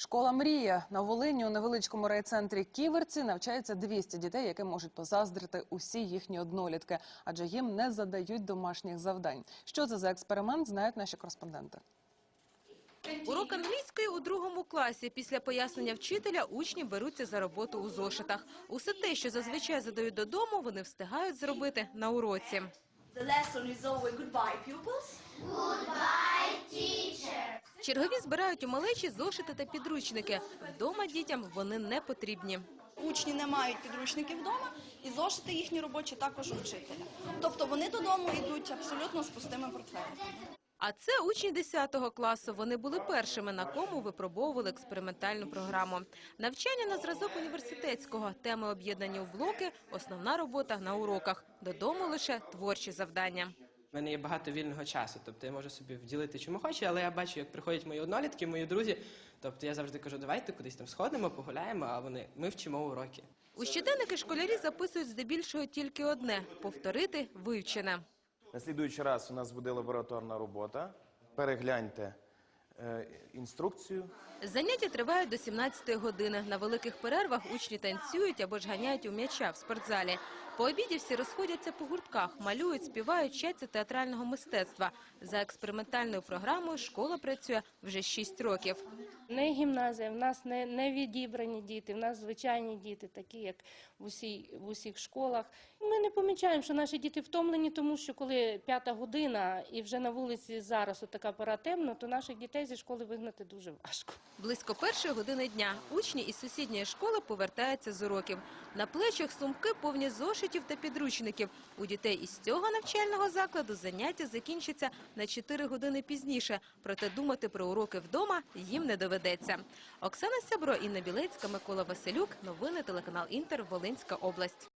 Школа Мрія на Волині у невеличкому райцентрі Ківерці навчається 200 дітей, яким можуть позаздрити усі їхні однолітки, адже їм не задають домашніх завдань. Що це за експеримент, знають наші кореспонденти. Урок англійської у другому класі. Після пояснення вчителя учні беруться за роботу у зошитах. Усе те, що зазвичай задають додому, вони встигають зробити на уроці. The lesson is over. Goodbye, pupils. Чергові збирають у малечі зошити та підручники. Вдома дітям вони не потрібні. Учні не мають підручників вдома, і зошити їхні робочі також у вчителя. Тобто вони додому йдуть абсолютно з пустими портфелями. А це учні 10 класу. Вони були першими, на кому випробовували експериментальну програму. Навчання на зразок університетського. Теми об'єднані у блоки, основна робота на уроках. Додому лише творчі завдання. У мене є багато вільного часу, тобто я можу собі вділити чому хочу, але я бачу, як приходять мої однолітки, мої друзі. Тобто я завжди кажу, давайте кудись там сходимо, погуляємо, а вони ми вчимо уроки. У щоденники школярі записують здебільшого тільки одне – повторити вивчене. На слідуючий раз у нас буде лабораторна робота. Перегляньте інструкцію. Заняття тривають до 17 години. На великих перервах учні танцюють або ж ганяють у м'яча в спортзалі. По обіді всі розходяться по гуртках, малюють, співають, чаться театрального мистецтва. За експериментальною програмою школа працює вже 6 років. Не гімназія, в нас не, не відібрані діти, в нас звичайні діти, такі як в, усій, в усіх школах. Ми не помічаємо, що наші діти втомлені, тому що коли п'ята година і вже на вулиці зараз така пора темно, то наших дітей зі школи вигнати дуже важко. Близько першої години дня учні із сусідньої школи повертаються з уроків. На плечах сумки повні зошитів та підручників. У дітей із цього навчального закладу заняття закінчаться на 4 години пізніше. Проте думати про уроки вдома їм не доведеться. Оксана Сябро, Інна Білецька, Микола Василюк. Новини телеканал Інтер. Волинська область.